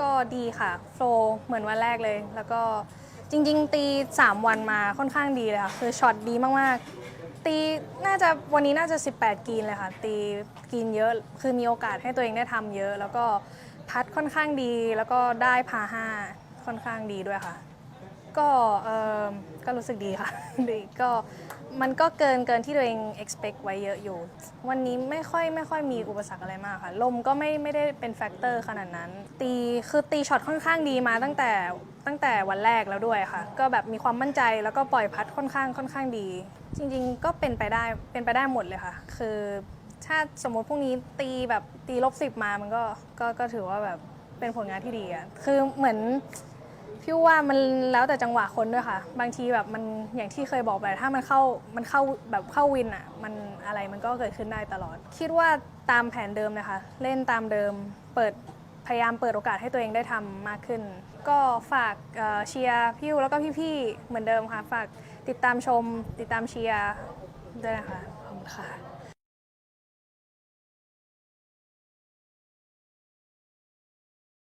ก็ดีค่ะโฟล์เหมือนวันแรกเลย แล้วก็จริง ๆ ตี 3 วันมาค่อนข้างดีเลยค่ะ คือช็อตดีมากๆ ตีน่าจะวันนี้น่าจะ 18กรีนเลยค่ะ ตีกรีนเยอะคือมีโอกาสให้ตัวเองได้ทำเยอะ แล้วก็พัดค่อนข้างดีแล้วก็ได้พาห้าค่อนข้างดีด้วยค่ะ ก็เออก็รู้สึกดีค่ะดีก็ มันก็เกินเกินที่ตัวเอง expect ไว้เยอะอยู่ วันนี้ไม่ค่อยไม่ค่อยมีอุปสรรคอะไรมากค่ะ ลมก็ไม่ไม่ได้เป็นแฟกเตอร์ขนาดนั้น ตีคือตีช็อตค่อนข้างดีมาตั้งแต่ตั้งแต่วันแรกแล้วด้วยค่ะ ก็แบบมีความมั่นใจแล้วก็ปล่อยพัดค่อนข้างค่อนข้างดี จริง ๆ ก็เป็นไปได้เป็นไปได้หมดเลยค่ะ คือถ้าสมมติพรุ่งนี้ตีแบบตีลบสิบมามันก็ก็ก็ถือว่าแบบเป็นผลงานที่ดีอะคือเหมือน พี่ว่ามันแล้วแต่จังหวะคนด้วยค่ะ บางทีแบบมันอย่างที่เคยบอกไปถ้ามันเข้ามันเข้าแบบเข้าวินอะมันอะไรมันก็เกิดขึ้นได้ตลอด คิดว่าตามแผนเดิมเลยค่ะเล่นตามเดิมเปิดพยายามเปิดโอกาสให้ตัวเองได้ทำมากขึ้น ก็ฝากเอ่อเชียร์พี่ยูแล้วก็พี่ๆเหมือนเดิมค่ะ ฝากติดตามชม ติดตามเชียร์ด้วยนะคะขอบคุณค่ะ